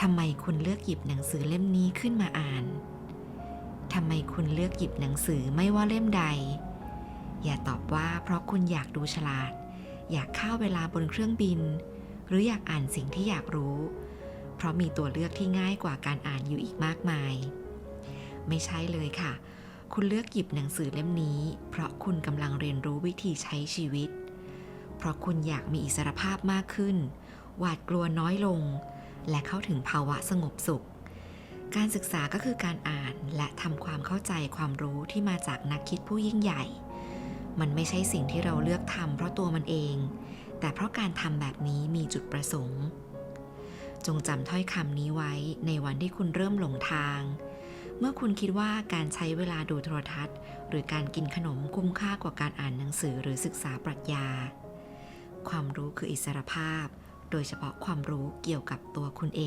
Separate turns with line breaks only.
ทำไมคุณเลือกหยิบหนังสือเล่มนี้ขึ้นมาอ่าน ทำไมคุณเลือกหยิบหนังสือไม่ว่าเล่มใด อย่าตอบว่าเพราะคุณอยากดูฉลาด อยากฆ่าเวลาบนเครื่องบิน หรืออยากอ่านสิ่งที่อยากรู้ เพราะมีตัวเลือกที่ง่ายกว่าการอ่านอยู่อีกมากมาย ไม่ใช่เลยค่ะ คุณเลือกหยิบหนังสือเล่มนี้ เพราะคุณกำลังเรียนรู้วิธีใช้ชีวิต เพราะคุณอยากมีอิสรภาพมากขึ้น หวาดกลัวน้อยลง และเข้าถึงภาวะสงบสุข การศึกษาก็คือการอ่านและทำความเข้าใจความรู้ที่มาจากนักคิดผู้ยิ่งใหญ่ มันไม่ใช่สิ่งที่เราเลือกทำเพราะตัวมันเอง แต่เพราะการทำแบบนี้มีจุดประสงค์ จงจำถ้อยคำนี้ไว้ในวันที่คุณเริ่มหลงทาง เมื่อคุณคิดว่าการใช้เวลาดูโทรทัศน์ หรือการกินขนมคุ้มค่ากว่าการอ่านหนังสือหรือศึกษาปรัชญา ความรู้คืออิสรภาพ โดยเฉพาะความรู้เกี่ยวกับตัวคุณเอง